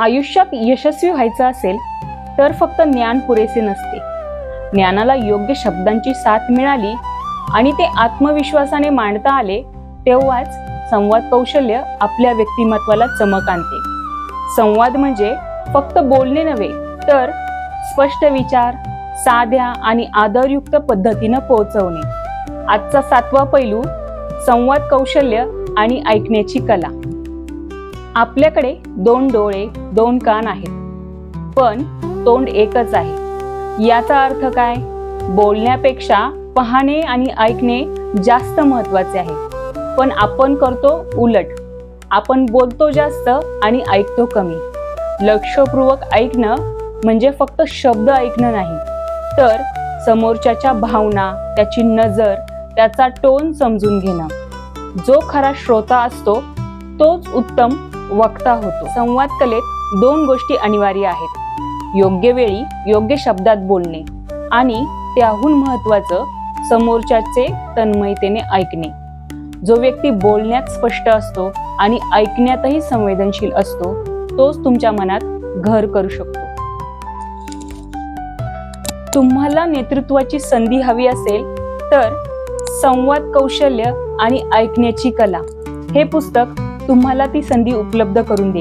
आयुष्यात यशस्वी व्हायचं असेल तर फक्त ज्ञान पुरेसे नसते. ज्ञानाला योग्य शब्दांची साथ मिळाली आणि ते आत्मविश्वासाने मांडता आले तेव्हाच संवाद कौशल्य आपल्या व्यक्तिमत्वाला चमक आणते. संवाद म्हणजे फक्त बोलणे नव्हे तर स्पष्ट विचार साध्या आणि आदरयुक्त पद्धतीनं पोहोचवणे. आजचा सातवा पैलू संवाद कौशल्य आणि ऐकण्याची कला. आपल्याकडे दोन डोळे दोन कान आहेत. पण तोंड एकच आहे. याचा अर्थ काय? बोलण्यापेक्षा पाहणे आणि ऐकणे जास्त महत्त्वाचे आहे. पण आपण करतो उलट. आपण बोलतो जास्त आणि ऐकतो कमी. लक्षपूर्वक ऐकणं म्हणजे फक्त शब्द ऐकणं नाही. तर समोरच्याच्या भावना त्याची नजर त्याचा टोन समजून घेणं. जो खरा श्रोता असतो तोच उत्तम वक्ता होतो. संवाद कलेत दोन गोष्टी अनिवार्य आहेत. योग्य वेळी योग्य शब्दात बोलणे आणि त्याहून महत्वाचं समोरच्याचे तन्मयतेने ऐकणे. जो व्यक्ती बोलण्यात स्पष्ट असतो आणि ऐकण्यातही संवेदनशील असतो तोच तुमच्या मनात घर करू शकतो. तुम्हाला नेतृत्वाची संधी हवी असेल तर संवाद कौशल्य आणि ऐकण्याची कला हे पुस्तक तुम्हाला ती संधी उपलब्ध करून देईल.